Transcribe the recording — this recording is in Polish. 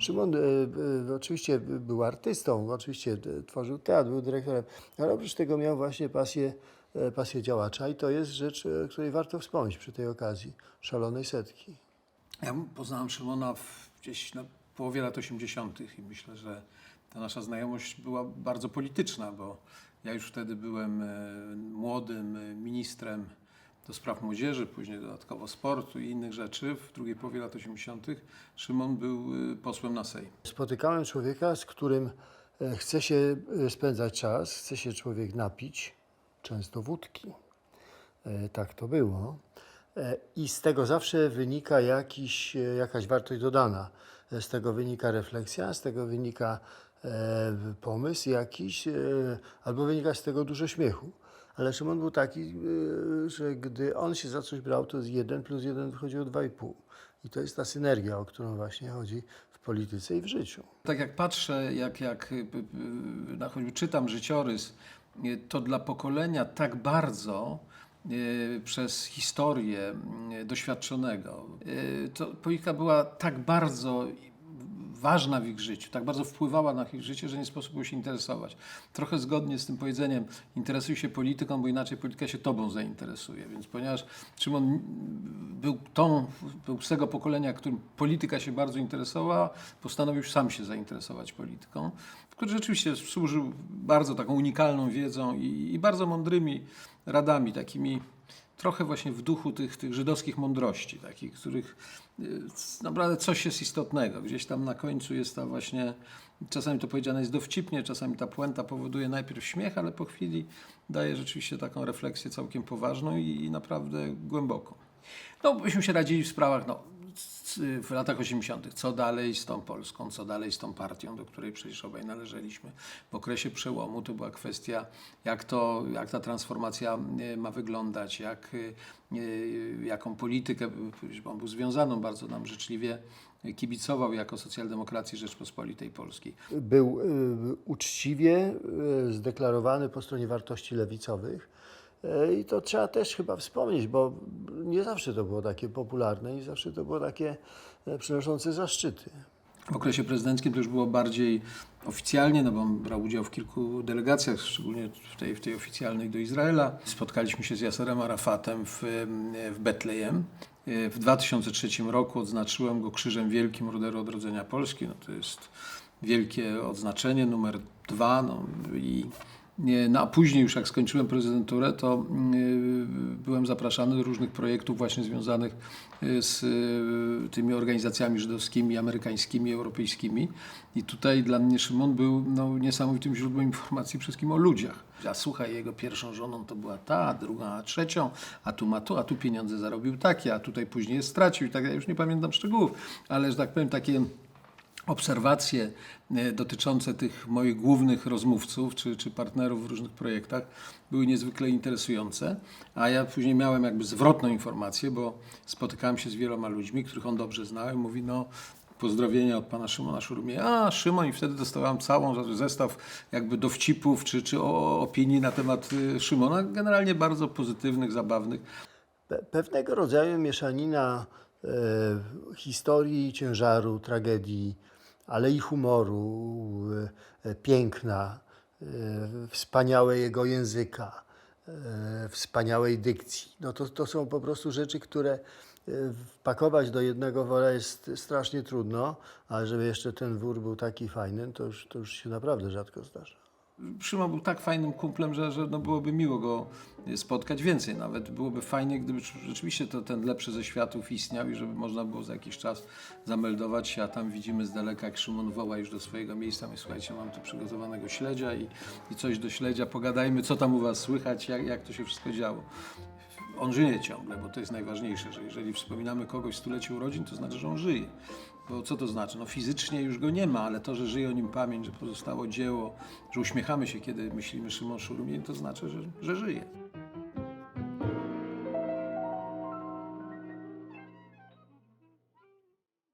Szymon e, e, oczywiście był artystą, oczywiście e, tworzył teatr, był dyrektorem, ale oprócz tego miał właśnie pasję, pasję działacza i to jest rzecz, e, której warto wspomnieć przy tej okazji. Szalonej setki. Ja poznałem Szymona w, gdzieś na połowie lat 80. i myślę, że ta nasza znajomość była bardzo polityczna, bo ja już wtedy byłem młodym ministrem do spraw młodzieży, później dodatkowo sportu i innych rzeczy. W drugiej połowie lat 80. Szymon był e, posłem na Sejm. Spotykałem człowieka, z którym e, chce się e, spędzać czas, chce się człowiek napić, często wódki. E, Tak to było. I z tego zawsze wynika jakiś, jakaś wartość dodana. Z tego wynika refleksja, z tego wynika pomysł jakiś, albo wynika z tego dużo śmiechu. Ale Szymon był taki, e, że gdy on się za coś brał, to z 1 plus 1 wychodziło 2,5. I to jest ta synergia, o którą właśnie chodzi w polityce i w życiu. Tak jak patrzę, jak, jak y, y, y, na choćby czytam życiorys, y, to dla pokolenia tak bardzo y, przez historię y, doświadczonego, y, to polityka była tak bardzo ważna w ich życiu, tak bardzo wpływała na ich życie, że nie sposób było się interesować. Trochę zgodnie z tym powiedzeniem, interesuj się polityką, bo inaczej polityka się tobą zainteresuje. Więc ponieważ Szymon był tą, był z tego pokolenia, którym polityka się bardzo interesowała, postanowił sam się zainteresować polityką, który rzeczywiście służył bardzo taką unikalną wiedzą i, i bardzo mądrymi radami, takimi trochę właśnie w duchu tych, tych żydowskich mądrości, takich, których y, naprawdę coś jest istotnego. Gdzieś tam na końcu jest ta właśnie, czasami to powiedziane jest dowcipnie, czasami ta puenta powoduje najpierw śmiech, ale po chwili daje rzeczywiście taką refleksję całkiem poważną i, i naprawdę głęboką. No, byśmy się radzili w sprawach, no, w latach 80., co dalej z tą Polską, co dalej z tą partią, do której przecież obaj należeliśmy. W okresie przełomu to była kwestia, jak, to, jak ta transformacja e, ma wyglądać, jak, e, jaką politykę, on był związaną bardzo nam życzliwie, kibicował jako socjaldemokracji Rzeczpospolitej Polskiej. Był y, uczciwie y, zdeklarowany po stronie wartości lewicowych. Y, I to trzeba też chyba wspomnieć, bo nie zawsze to było takie popularne, nie zawsze to było takie e, przynoszące zaszczyty. W okresie prezydenckim to już było bardziej oficjalnie, no bo brał udział w kilku delegacjach, szczególnie w tej, w tej oficjalnej do Izraela. Spotkaliśmy się z Yaserem Arafatem w, w Betlejem. W 2003 roku odznaczyłem go Krzyżem Wielkim Orderu Odrodzenia Polski. No to jest wielkie odznaczenie, numer dwa. No i no a później już jak skończyłem prezydenturę, to y, byłem zapraszany do różnych projektów właśnie związanych y, z y, tymi organizacjami żydowskimi, amerykańskimi, europejskimi. I tutaj dla mnie Szymon był no, niesamowitym źródłem informacji przede wszystkim o ludziach. A słuchaj, jego pierwszą żoną to była ta, a druga, a trzecią, a tu ma tu, a tu pieniądze zarobił takie, a tutaj później je stracił i tak, ja już nie pamiętam szczegółów, ale że tak powiem, takie obserwacje e, dotyczące tych moich głównych rozmówców czy, czy partnerów w różnych projektach były niezwykle interesujące, a ja później miałem jakby zwrotną informację, bo spotykałem się z wieloma ludźmi, których on dobrze znał i mówi, no pozdrowienia od pana Szymona Szurumie. A, Szymon i wtedy dostałem całą zestaw jakby dowcipów czy, czy opinii na temat y, Szymona, generalnie bardzo pozytywnych, zabawnych. Pe- Pewnego rodzaju mieszanina e, historii, ciężaru, tragedii, ale i humoru, e, piękna, e, wspaniałego języka, e, wspaniałej dykcji. No to, to są po prostu rzeczy, które wpakować do jednego wora jest strasznie trudno, a żeby jeszcze ten wór był taki fajny, to już, to już się naprawdę rzadko zdarza. Szymon był tak fajnym kumplem, że, że no byłoby miło go spotkać więcej. Nawet byłoby fajnie, gdyby rzeczywiście to ten lepszy ze światów istniał i żeby można było za jakiś czas zameldować się, a tam widzimy z daleka, jak Szymon woła już do swojego miejsca. My słuchajcie, mam tu przygotowanego śledzia i, i coś do śledzia, pogadajmy, co tam u was słychać, jak, jak to się wszystko działo. On żyje ciągle, bo to jest najważniejsze, że jeżeli wspominamy kogoś stulecie urodzin, to znaczy, że on żyje. Bo co to znaczy? No fizycznie już go nie ma, ale to, że żyje o nim pamięć, że pozostało dzieło, że uśmiechamy się, kiedy myślimy Szymon Szurumien, to znaczy, że, że żyje.